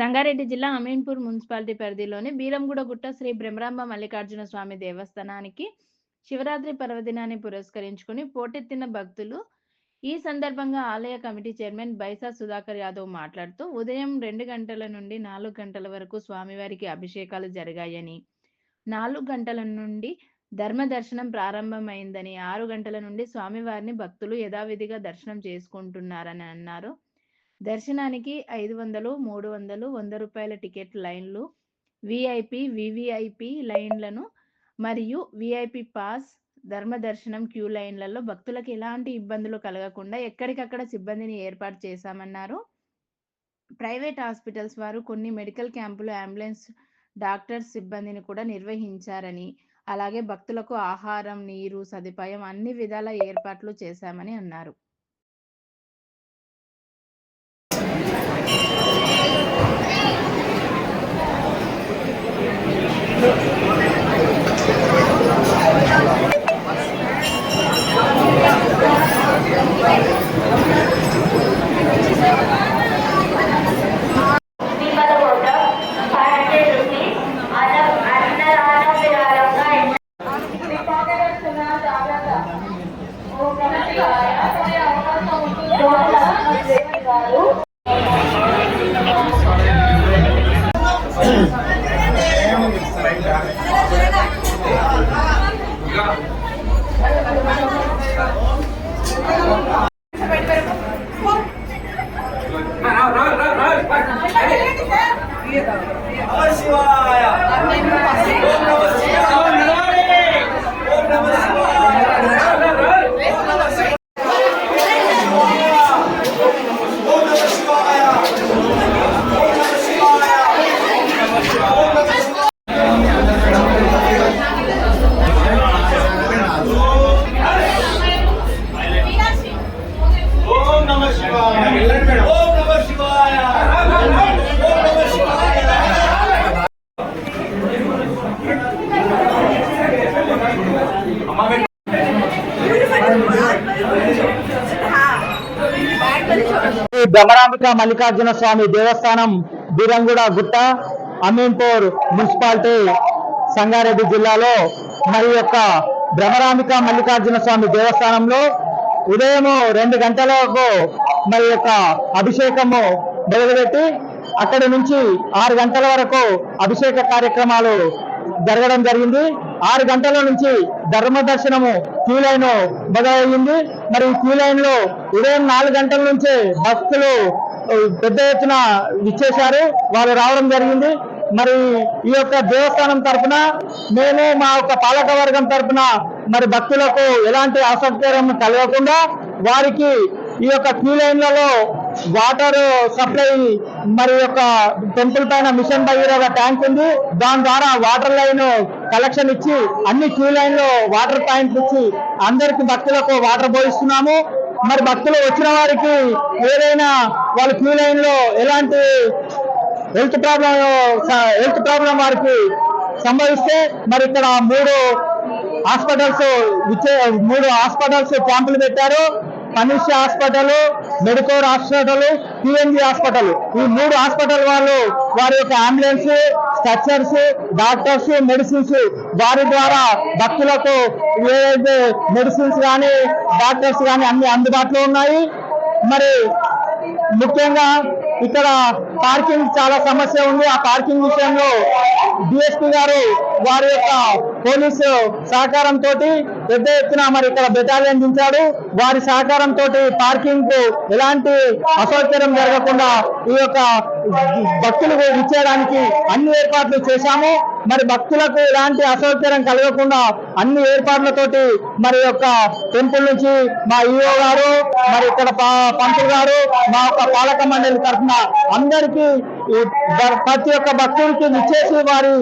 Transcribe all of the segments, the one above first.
సంగారెడ్డి జిల్లా అమీన్పూర్ మున్సిపాలిటీ పరిధిలోని బీరంగూడ గుట్ట శ్రీ బ్రహ్మరాంబ మల్లికార్జున స్వామి దేవస్థానానికి శివరాత్రి పర్వదినాన్ని పురస్కరించుకుని పోటెత్తిన భక్తులు ఈ సందర్భంగా ఆలయ కమిటీ చైర్మన్ బైసా సుధాకర్ యాదవ్ మాట్లాడుతూ ఉదయం రెండు గంటల నుండి నాలుగు గంటల వరకు స్వామివారికి అభిషేకాలు జరిగాయని నాలుగు గంటల నుండి ధర్మ దర్శనం ప్రారంభమైందని ఆరు గంటల నుండి స్వామివారిని భక్తులు యథావిధిగా దర్శనం చేసుకుంటున్నారని అన్నారు. దర్శనానికి ఐదు వందలు మూడు వందలు వంద రూపాయల టికెట్ లైన్లు విఐపి వివిఐపి లైన్లను మరియు విఐపి పాస్ ధర్మ దర్శనం క్యూ లైన్లలో భక్తులకు ఎలాంటి ఇబ్బందులు కలగకుండా ఎక్కడికక్కడ సిబ్బందిని ఏర్పాటు చేశామన్నారు. ప్రైవేట్ హాస్పిటల్స్ వారు కొన్ని మెడికల్ క్యాంపులు అంబులెన్స్ డాక్టర్స్ సిబ్బందిని కూడా నిర్వహించారని అలాగే భక్తులకు ఆహారం నీరు సదుపాయం అన్ని విధాల ఏర్పాట్లు చేశామని అన్నారు. శివాయ భ్రమరాంబిక మల్లికార్జున స్వామి దేవస్థానం బీరంగూడ గుట్ట అమీన్పూర్ మున్సిపాలిటీ సంగారెడ్డి జిల్లాలో మరి యొక్క భ్రమరాంబిక మల్లికార్జున స్వామి దేవస్థానంలో ఉదయం రెండు గంటలకు మరి యొక్క అభిషేకము మొదలుపెట్టి అక్కడి నుంచి ఆరు గంటల వరకు అభిషేక కార్యక్రమాలు జరగడం జరిగింది. ఆరు గంటల నుంచి ధర్మ దర్శనము క్యూ లైన్ మొదలయ్యింది. మరి క్యూ లైన్లో ఉదయం నాలుగు గంటల నుంచే భక్తులు పెద్ద ఎత్తున ఇచ్చేశారు వాళ్ళు రావడం జరిగింది. మరి ఈ యొక్క దేవస్థానం తరపున మేము మా యొక్క పాలక వర్గం తరఫున మరి భక్తులకు ఎలాంటి అసౌకర్యం కలగకుండా వారికి ఈ యొక్క క్యూ లైన్లలో వాటర్ సప్లై మరి యొక్క టెంపుల్ పైన మిషన్ భగీరథ ట్యాంక్ ఉంది. దాని ద్వారా వాటర్ లైన్ కలెక్షన్ ఇచ్చి అన్ని క్యూ లైన్లో వాటర్ పాయింట్లు ఇచ్చి అందరికి భక్తులకు వాటర్ పోయిస్తున్నాము మరి భక్తులు వచ్చిన వారికి ఏదైనా వాళ్ళ క్యూ లైన్లో ఎలాంటి హెల్త్ ప్రాబ్లం హెల్త్ ప్రాబ్లం వారికి సంభవిస్తే మరి ఇక్కడ మూడు హాస్పిటల్స్ ఇచ్చే మూడు హాస్పిటల్స్ క్యాంపులు పెట్టారు. Kanishya hospital Medicover hospital PNG hospital. ఈ మూడు హాస్పిటల్ వాళ్ళు వారి యొక్క అంబులెన్స్ స్ట్రక్చర్స్ డాక్టర్స్ మెడిసిన్స్ వారి ద్వారా భక్తులకు ఏదైతే మెడిసిన్స్ కానీ డాక్టర్స్ కానీ అన్ని అందుబాటులో ఉన్నాయి. మరి ముఖ్యంగా ఇక్కడ పార్కింగ్ చాలా సమస్య ఉంది. ఆ పార్కింగ్ విషయంలో డిఎస్పీ గారు వారి యొక్క పోలీసు సహకారంతో పెద్ద ఎత్తున మరి ఇక్కడ బెటాలియన్ దించాడు. వారి సహకారంతో పార్కింగ్కు ఎలాంటి అసౌకర్యం జరగకుండా ఈ యొక్క భక్తులు ఇచ్చేయడానికి అన్ని ఏర్పాట్లు చేశాము. మరి భక్తులకు ఎలాంటి అసౌకర్యం కలగకుండా అన్ని ఏర్పాట్లతోటి మరి యొక్క టెంపుల్ నుంచి మా ఈఓ గారు మరి ఇక్కడ ప- పంతులు గారు మా యొక్క పాలక మండలి తరఫున అందరికీ ప్రతి ఒక్క భక్తుడికి ఇచ్చేసి వారి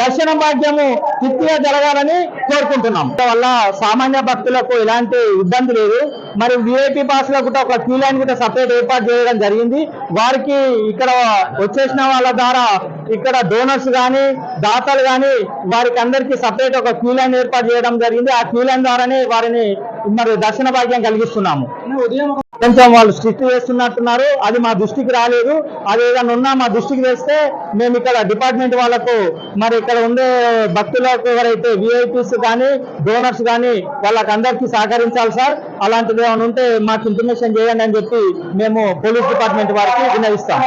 దర్శన భాగ్యము తృప్తిగా జరగాలని కోరుకుంటున్నాం. వల్ల సామాన్య భక్తులకు ఎలాంటి ఇబ్బంది లేదు. మరి విఐపి పాస్లో కూడా ఒక క్యూ లైన్ కూడా సపరేట్ ఏర్పాటు చేయడం జరిగింది. వారికి ఇక్కడ వచ్చేసిన వాళ్ళ ద్వారా ఇక్కడ డోనర్స్ కానీ దాతలు కానీ వారికి అందరికీ సపరేట్ ఒక క్యూ లైన్ ఏర్పాటు చేయడం జరిగింది. ఆ క్యూ లైన్ ద్వారానే వారిని మరి దర్శన భాగ్యం కలిగిస్తున్నాము. కొంచెం వాళ్ళు స్ట్రిక్ట్ చేస్తున్నట్టున్నారు అది మా దృష్టికి రాలేదు. అది ఏదైనా ఉన్నా మా దృష్టికి తెస్తే మేము ఇక్కడ డిపార్ట్మెంట్ వాళ్ళకు మరి ఇక్కడ ఉండే భక్తులకు ఎవరైతే విఐపీస్ కానీ డోనర్స్ కానీ వాళ్ళకి అందరికీ సహకరించాలి సార్. అలాంటిది ఏమైనా ఉంటే మాకు ఇన్ఫర్మేషన్ చేయండి అని చెప్పి మేము పోలీస్ డిపార్ట్మెంట్ వారికి విన్నవిస్తాం.